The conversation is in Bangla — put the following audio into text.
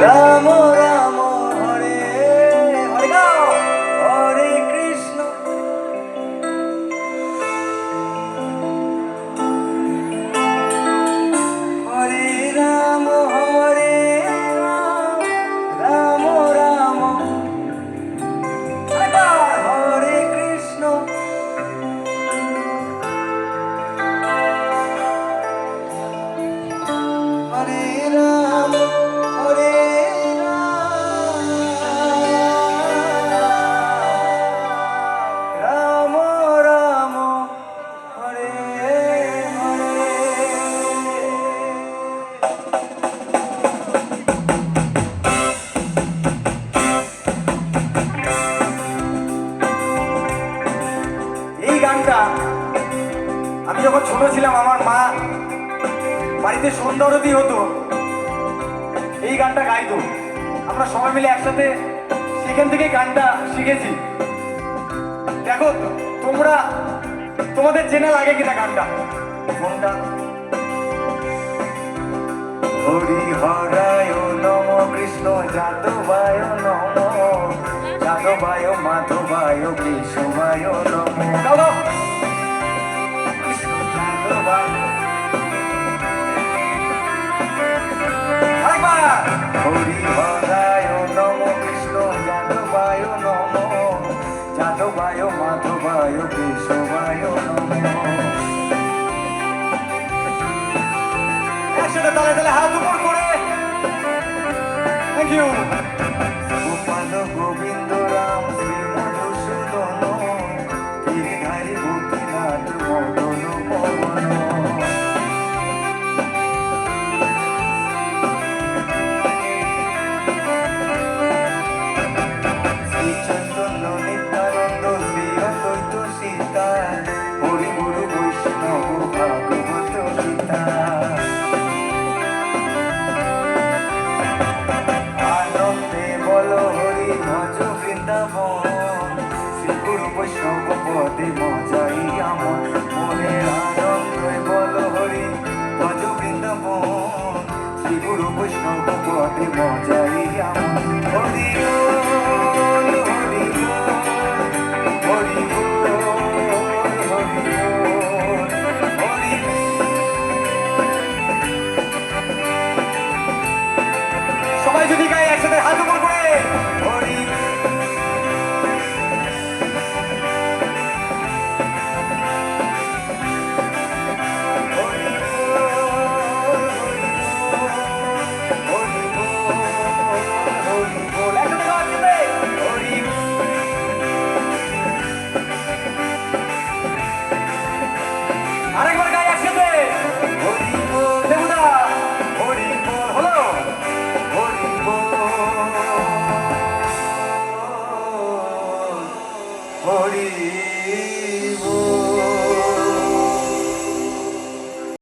Ramos. এই গানটা। আমি যখন ছোট ছিলাম, আমার মা বাড়িতে সৌন্দর্যতি হতো। এই গানটা গাইতো। আমরা সবাই মিলে একসাথে সেখান থেকে গানটা শিখেছি। দেখো, তোমরা, তোমাদের চেনা লাগে কিনা গানটা? ফোনটা যাদবায় মাধবায়, কেশবায় নম। হরি হরায় নম কৃষ্ণ, যাদবায় নম। যাদবায়, মাধবায়, কেশবায় নম একসাথে তালে তালে হাত উপর করে। থ্যাংক ইউ বৃন্দাবন শ্রী গুরু বৈষ্ণব পদে মজাই আমার মনে আনন্দে বল হরি ভজ বৃন্দাবন শ্রী বৈষ্ণব পদে মজাই আমার হরি হরি বল